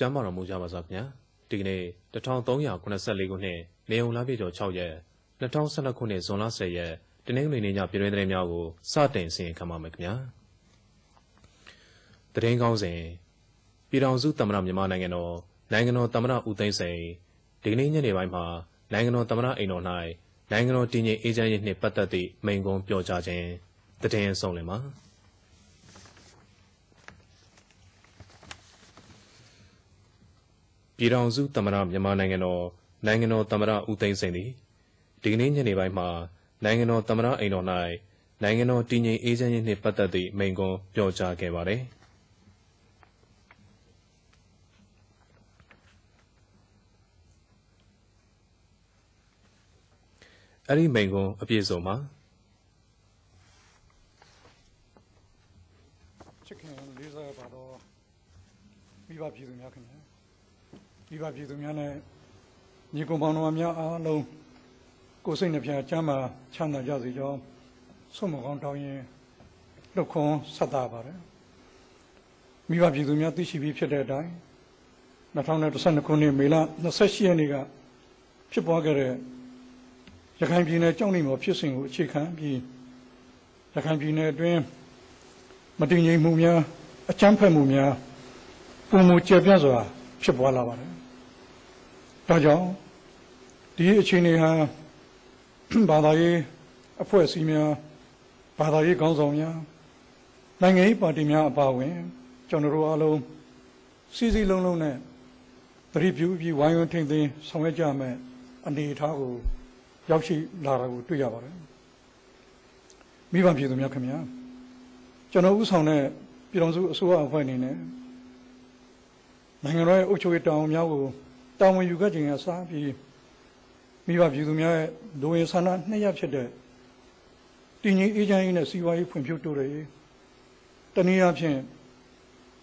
ကျမ်းမာတော်မူကြပါစားခင်ဗျာဒီကနေ့1384ခုနှစ်နေုံလာပြည့်ကျော်6ရက်2012ခုနှစ်ဇွန်လ10ရက်တနင်္ဂနွေနေ့ညပြည်တွင်းသတင်းများကိုစတင်အစီရင်ခံပါမယ်ခင်ဗျာသတင်းကောင်းစဉ်ပြည်တော်စုသမ္မတမြန်မာနိုင်ငံတော်နိုင်ငံတော်သမ္မတဦးသိန်းစိန်ဒီကနေ့ညနေပိုင်းမှာနိုင်ငံတော်သမ္မတအိမ်တော်၌နိုင်ငံတော်တည်ငြိမ်အေးချမ်းရေးနှင့်ပတ်သက်သည့်မိန့်ခွန်းပြောကြားခြင်းတည်င်းဆုံးလင်ပါ ပြည်ထောင်စုသမ္မတမြန်မာနိုင်ငံတော်နိုင်ငံတော်သမ္မတဦးသိန်းစိန်သည်ဒီကနေ့ညနေပိုင်းမှာနိုင်ငံတော်သမ္မတအိမ်တော်၌နိုင်ငံတော်တည်ငြိမ်အေးချမ်းရေးနှင့်ပတ်သက်သည့်မိန့်ခွန်းပြောကြားခဲ့ပါသည်အဲ့ဒီမိန်ကွန်းအပြည့်စုံမှာချစ်ခင်လေးစားပါတော့မိဘပြည်သူများခင်ဗျာ မိဘပြည်သူများနဲ့ညီကောင်ပေါင်းတော်များအားလုံးကိုယ်စိတ်နှပြချမ်းသာချမ်းသာကြစေကြောင်းဆုံးမကောင်းတောင်းရင်လှုပ်ခွန်းဆက်တာပါတယ်မိဘပြည်သူများသိရှိပြီးဖြစ်တဲ့အတိုင်း2012ခုနှစ်မေလ28ရက်နေ့ကဖြစ်ပွားခဲ့တဲ့ရခိုင်ပြည်နယ်ကြောက်နေမော်ဖြစ်စဉ်ကိုအခြေခံပြီးရခိုင်ပြည်နယ်အတွင်းမတည်ငြိမ်မှုများအကြမ်းဖက်မှုများပုံမူကျပြန့်စွာ ဖြစ်ပွားလာပါတယ်။ဒါကြောင့်ဒီအခြေအနေဟာဘာသာရေးအဖွဲ့အစည်းများဘာသာရေးခေါင်းဆောင်များနိုင်ငံရေးပါတီများအပါအဝင်ကျွန်တော်တို့အားလုံးစီစီလုံးလုံးနဲ့သတိပြုပြီးဝိုင်းဝန်းထိန်သိမ်းဆောင်ရွက်ကြမယ်အနေအထားကိုရောက်ရှိလာတာကိုတွေ့ရပါတယ်မိဘပြည်သူများခင်ဗျာကျွန်တော်ဥဆောင်တဲ့ပြည်တော်စုအစိုးရအဖွဲ့အနေနဲ့ နိုင်ငံတော်ရဲ့အုပ်ချုပ်ရေးတာဝန်များကိုတာဝန်ယူခဲ့ခြင်းအစားပြီးမိဘပြည်သူများရဲ့လူဝင်ဆန္ဒနှစ်ရပ်ဖြစ်တဲ့တည်ငြိမ်အေးချမ်းရေးနဲ့စီးပွားရေးဖွံ့ဖြိုးတိုးတက်ရေးတနည်းအားဖြင့်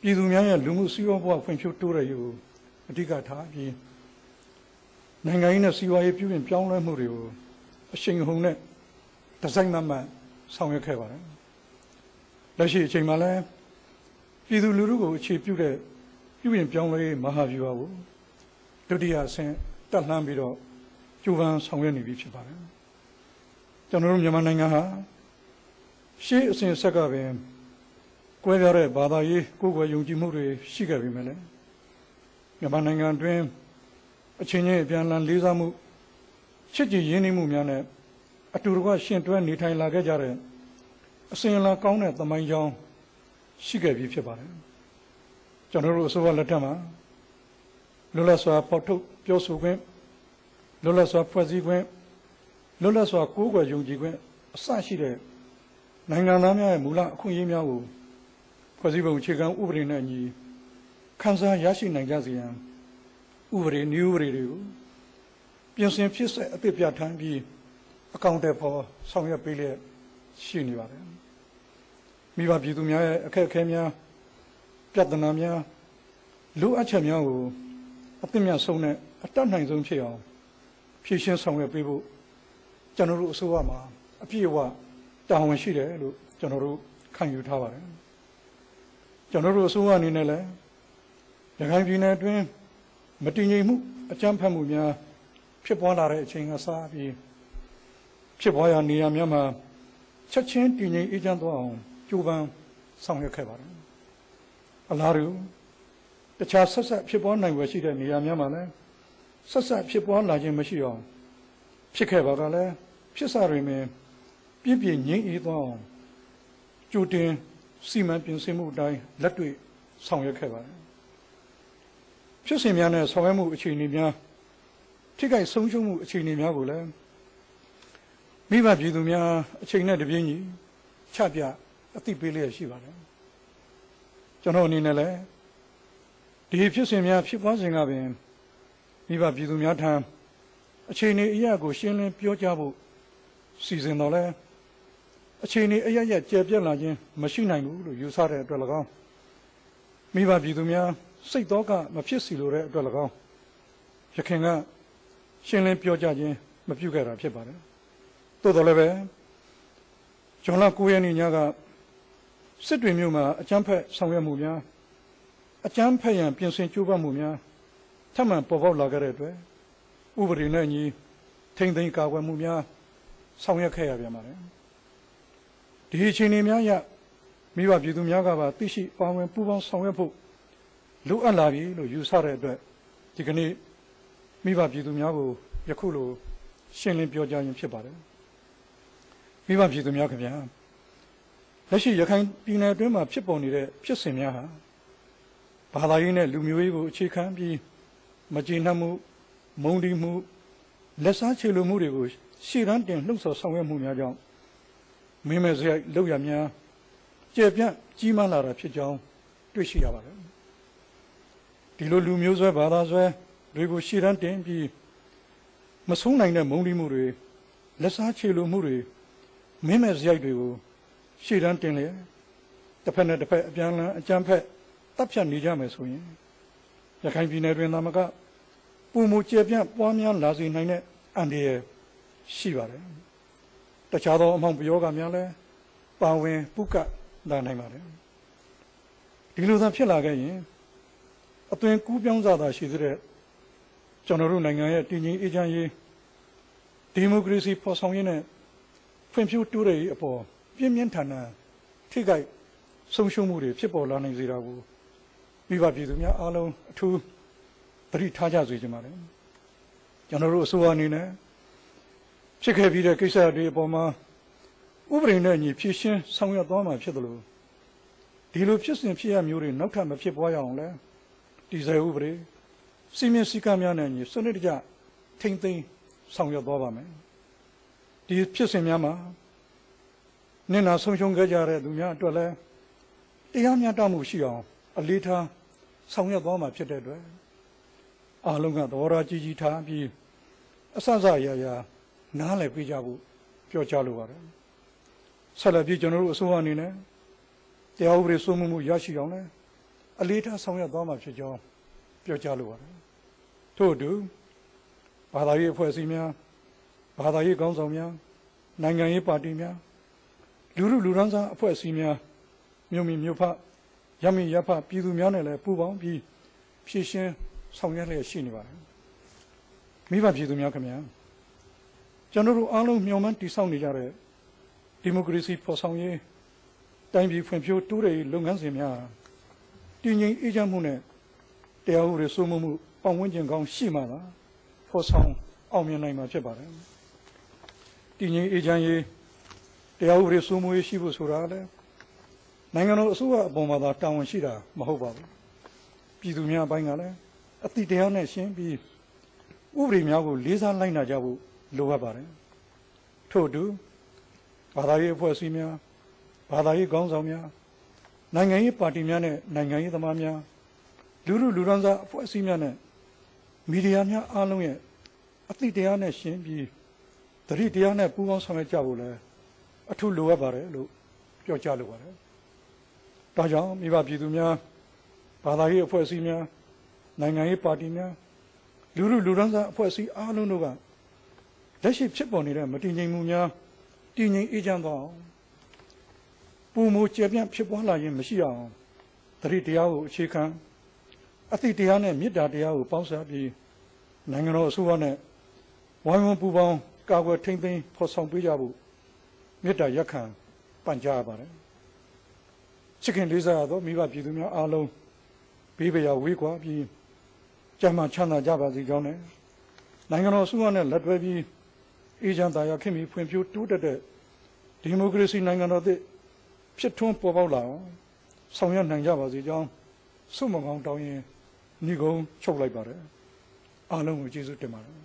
ပြည်သူများရဲ့လူမှုစီးပွားဘဝဖွံ့ဖြိုးတိုးတက်ရေးကိုအဓိကထားပြီးနိုင်ငံရေးနဲ့စီးပွားရေးပြုပြင်ပြောင်းလဲမှုတွေကိုအရှိန်ဟုန်နဲ့ဒီဇိုင်းမှမှဆောင်ရွက်ခဲ့ပါတယ်လက်ရှိအချိန်မှာလည်းပြည်သူလူထုကိုအခြေပြုတဲ့ ပြုပြင်ပြောင်းလဲမဟာဗျူဟာကိုဒုတိယအဆင့်တက်လှမ်းပြီးတော့ကြိုးပမ်းဆောင်ရွက်နေပြီဖြစ်ပါတယ်ကျွန်တော်တို့မြန်မာနိုင်ငံဟာရှေးအစဉ်ဆက်ကပင်ကွဲပြားတဲ့ဘာသာရေးကိုယ်ကွယ်ယုံကြည်မှုတွေရှိခဲ့ပြီမယ်လေမြန်မာနိုင်ငံတွင်အချင်းချင်းအပြန်အလှန်လေးစားမှုချစ်ကြည်ရင်းနှီးမှုများနဲ့အတူတကွရှင်တွဲနေထိုင်လာခဲ့ကြတဲ့အစဉ်အလာကောင်းတဲ့သမိုင်းကြောင်းရှိခဲ့ပြီဖြစ်ပါတယ် ကျွန်တော်တို့အစိုးရလက်ထက်မှာလွတ်လပ်စွာပေါ်ထုတ်ပြောဆိုခွင့်လွတ်လပ်စွာဖွဲ့စည်းခွင့်လွတ်လပ်စွာကိုးကွယ်ယုံကြည်ခွင့်အစရှိတဲ့နိုင်ငံသားများရဲ့မူလအခွင့်အရေးများကိုဖွဲ့စည်းပုံအခြေခံဥပဒေနဲ့အညီခံစားရရှိနိုင်ကြစေရန်ဥပဒေနည်းဥပဒေတွေကိုပြင်ဆင်ဖြစ်ဆက်အသစ်ပြဋ္ဌာန်းပြီးအကောင့်တွေပေါ်ဆောင်ရွက်ပေးလျက်ရှိနေပါတယ်မိဘပြည်သူများရဲ့အခက်အခဲများ ပြဿနာများလူအပ်ချက်များကိုအသစ်များဆုံးနဲ့အတတ်နိုင်ဆုံးဖြစ်အောင်ဖြည့်ရှင်းဆောင်ရွက်ပေးဖို့ကျွန်တော်တို့အစိုးရမှာအပြည့်အဝတာဝန်ရှိတယ်လို့ကျွန်တော်တို့ခံယူထားပါတယ်ကျွန်တော်တို့အစိုးရအနေနဲ့လည်းရခိုင်ပြည်နယ်အတွင်းမတည်ငြိမ်မှုအကြမ်းဖက်မှုများဖြစ်ပွားလာတဲ့အချိန်ကစပြီးဖြစ်ပွားရာနေရာများမှာချက်ချင်းတည်ငြိမ်အေးချမ်းသွားအောင်ကြိုးပမ်းဆောင်ရွက်ခဲ့ပါတယ် အလားတူတခြားဆက်ဆက်ဖြစ်ပွားနိုင်ွယ်ရှိတဲ့နေရာများမှာလည်းဆက်ဆက်ဖြစ်ပွားလာခြင်းမရှိအောင်ဖြစ်ခဲ့ပါကလည်းဖြစ်စာတွေမှာပြည့်ပြည့်ငြိမ်အေးသွားအောင်ကြိုတင်စီမံပြင်ဆင်မှုအတိုင်းလက်တွေ့ဆောင်ရွက်ခဲ့ပါတယ်ဖြစ်စဉ်များနဲ့ဆောင်ရွက်မှုအခြေအနေများထိခိုက်ဆုံးရှုံးမှုအခြေအနေများကိုလည်းမိဘပြည်သူများအချိန်နဲ့တပြေးညီချပြအသိပေးလျက်ရှိပါတယ် ကျွန်တော်အနေနဲ့လည်းဒီဖြစ်စဉ်များဖြစ်ပွားစဉ်ကပင်မိဘပြည်သူများထံအချိန်နေအရာကိုရှင်းလင်းပြောကြားဖို့စီစဉ်တော်လဲအချိန်နေအရရကျေပြက်လာခြင်းမရှိနိုင်ဘူးလို့ယူဆတဲ့အတွက်၎င်းမိဘပြည်သူများစိတ်တော့ကမဖြစ်စီလိုတဲ့အတွက်၎င်းရခင်ကရှင်းလင်းပြောကြခြင်းမပြုခဲ့တာဖြစ်ပါတယ်သို့တော်လည်းပဲဂျွန်လ9ရက်နေ့ညက စစ်တွေမြို့မှာအကြမ်းဖက်ဆောင်ရွက်မှုများအကြမ်းဖက်ရန်ပြင်ဆင်ကြိုးပမ်းမှုများထပ်မံပေါ်ပေါက်လာခဲ့တဲ့အတွက်ဥပဒေနဲ့အညီထိမ့်သိမ်းကာကွယ်မှုများဆောင်ရွက်ခဲ့ရပြန်ပါတယ်ဒီအခြေအနေများရမိဘပြည်သူများကပါသိရှိပါဝင်ပူးပေါင်းဆောင်ရွက်ဖို့လိုအပ်လာပြီလို့ယူဆတဲ့အတွက်ဒီကနေ့မိဘပြည်သူများကိုယခုလိုရှင်းလင်းပြောကြားခြင်းဖြစ်ပါတယ်မိဘပြည်သူများခင်ဗျာ လက်ရှိရခိုင်ပြည်နယ်အတွင်းမှာဖြစ်ပေါ်နေတဲ့ဖြစ်စဉ်များဟာဘာသာရေးနဲ့လူမျိုးရေးကိုအခြေခံပြီးမကျေနပ်မှုမုန်းတီးမှုလက်စားချေလိုမှုတွေကိုရှေ့တန်းတင်လှုပ်ဆော်ဆောင်ရွက်မှုများကြောင့်မင်းမဲ့စရိုက်လောက်ရများကျေပြန့်ကြီးမားလာတာဖြစ်ကြောင်းတွေ့ရှိရပါတယ်ဒီလိုလူမျိုးဆွဲဘာသာဆွဲတွေကိုရှေ့တန်းတင်ပြီးမဆုံးနိုင်တဲ့မုန်းတီးမှုတွေလက်စားချေလိုမှုတွေမင်းမဲ့စရိုက်တွေကို ရှေ့တန်းတင်လေတစ်ဖက်နဲ့တစ်ဖက်အပြန်အလှန်အကြမ်းဖက်တပ်ဖြတ်နေကြမယ်ဆိုရင်ရခိုင်ပြည်နယ်တွင်သာမကပုံမူကျေပြန့်ပွားများလာစေနိုင်တဲ့အန္တရာယ်ရှိပါတယ်တခြားသောအမှောင်ပယောဂများလည်းပါဝင်ပုကလာနိုင်ပါတယ်ဒီလိုသာဖြစ်လာခဲ့ရင်အသွင်ကူးပြောင်းစားတာရှိတဲ့ကျွန်တော်တို့နိုင်ငံရဲ့တည်ငြိမ်အေးချမ်းရေးဒီမိုကရေစီဖော်ဆောင်ရေးနဲ့ဖွံ့ဖြိုးတိုးတက်ရေးအပေါ် ပြင်းပြင်းထန်ထန်ထိခိုက်ဆုံးရှုံးမှုတွေဖြစ်ပေါ်လာနိုင်စေတာကိုမိဘပြည်သူများအားလုံးအထူးသတိထားကြစေချင်ပါတယ်ကျွန်တော်တို့အစိုးရအနေနဲ့ဖြစ်ခဲ့ပြီးတဲ့ကိစ္စတွေအပေါ်မှာဥပဒေနဲ့ညီဖြည့်ရှင်းဆောင်ရွက်သွားမှာဖြစ်တယ်လို့ဒီလိုဖြစ်စဉ်ဖြစ်ရမျိုးတွေနောက်ထပ်မဖြစ်ပွားရအောင်လဲဒီဇယ်ဥပဒေစီမင်းစည်းကမ်းများနဲ့ညီစနစ်တကျထိမ့်သိမ်းဆောင်ရွက်သွားပါမယ်ဒီဖြစ်စဉ်များမှာ နင့်နာဆုံးရှုံးခဲ့ကြတဲ့လူများအတွက်လည်းတရားမျှတမှုရှိအောင်အလေးထားဆောင်ရွက်သွားမှာဖြစ်တဲ့အတွက်အားလုံးကသဘောထားကြီးကြီးထားပြီးအဆအဆရရနားလည်ပေးကြဖို့ပြောကြားလိုပါတယ်ဆက်လက်ပြီးကျွန်တော်တို့အစိုးရအနေနဲ့တရားဥပဒေစိုးမိုးမှုရရှိအောင်လည်းအလေးထားဆောင်ရွက်သွားမှာဖြစ်ကြောင်းပြောကြားလိုပါတယ်ထို့အတူဘာသာရေးအဖွဲ့အစည်းများဘာသာရေးခေါင်းဆောင်များနိုင်ငံရေးပါတီများ လူလူလူရန်စားအဖွဲ့အစည်းများမြို့မြမြို့ဖရမင်းရဖပြည်သူများနဲ့လည်းပူးပေါင်းပြီးဖြည့်ရှင်းဆောင်ရွက်လျက်ရှိနေပါတယ်မိဘပြည်သူများခင်ဗျာကျွန်တော်တို့အားလုံးမျှော်မှန်းတည်ဆောက်နေကြတဲ့ဒီမိုကရေစီဖော်ဆောင်ရေးတိုင်းပြည်ဖွံ့ဖြိုးတိုးတက်ရေးလုပ်ငန်းစဉ်များတည်ငြိမ်အေးချမ်းမှုနဲ့တရားဥပဒေစိုးမိုးမှုပတ်ဝန်းကျင်ကောင်းရှိမှသာဖော်ဆောင်အောင်မြင်နိုင်မှာဖြစ်ပါတယ်တည်ငြိမ်အေးချမ်းရေး တရားဥပဒေစိုးမိုးရေးရှိဖို့ဆိုတာလည်းနိုင်ငံတော်အစိုးရအပေါ်မှာသာတာဝန်ရှိတာမဟုတ်ပါဘူးပြည်သူများအပိုင်းကလည်းအတိတရားနဲ့ရှင်းပြီးဥပဒေများကိုလေးစားလိုက်နာကြဖို့လိုအပ်ပါတယ်ထို့အတူဘာသာရေးအဖွဲ့အစည်းများဘာသာရေးခေါင်းဆောင်များနိုင်ငံရေးပါတီများနဲ့နိုင်ငံရေးသမားများလူလူလူရန်စားအဖွဲ့အစည်းများနဲ့မီဒီယာများအားလုံးရဲ့အတိတရားနဲ့ရှင်းပြီးတတိတရားနဲ့ပူးပေါင်းဆောင်ရွက်ကြဖို့လည်း အထူးလိုအပ်ပါတယ်လို့ပြောကြားလိုပါတယ်ဒါကြောင့်မိဘပြည်သူများဘာသာရေးအဖွဲ့အစည်းများနိုင်ငံရေးပါတီများလူလူလူရန်စားအဖွဲ့အစည်းအားလုံးတို့ကလက်ရှိဖြစ်ပေါ်နေတဲ့မတည်ငြိမ်မှုများတည်ငြိမ်အေးချမ်းသွားအောင်ပုံမူကျေပြန့်ဖြစ်ပွားလာရင်မရှိအောင်တတိတရားကိုအခြေခံအသိတရားနဲ့မေတ္တာတရားကိုပေါင်းစပ်ပြီးနိုင်ငံတော်အစိုးရနဲ့ဝိုင်းဝန်းပူးပေါင်းကာကွယ်ထိန်းသိမ်းဖော်ဆောင်ပေးကြဖို့ မေတ္တာရက်ခံပန်ကြားရပါတယ်ချစ်ခင်လေးစားရသောမိဘပြည်သူများအားလုံးဘေးပရာဝေးကွာပြီးကြမ်းမှချမ်းသာကြပါစေကြောင်းနဲ့နိုင်ငံတော်အစိုးရနဲ့လက်တွဲပြီးအေဂျန်တာယာခင်မီဖွံ့ဖြိုးတိုးတက်တဲ့ဒီမိုကရေစီနိုင်ငံတော်သစ်ဖြစ်ထွန်းပေါ်ပေါက်လာအောင်ဆောင်ရွက်နိုင်ကြပါစေကြောင်းဆုမကောင်းတောင်းရင်ညီကုန်းချုပ်လိုက်ပါတယ်အားလုံးကိုကျေးဇူးတင်ပါတယ်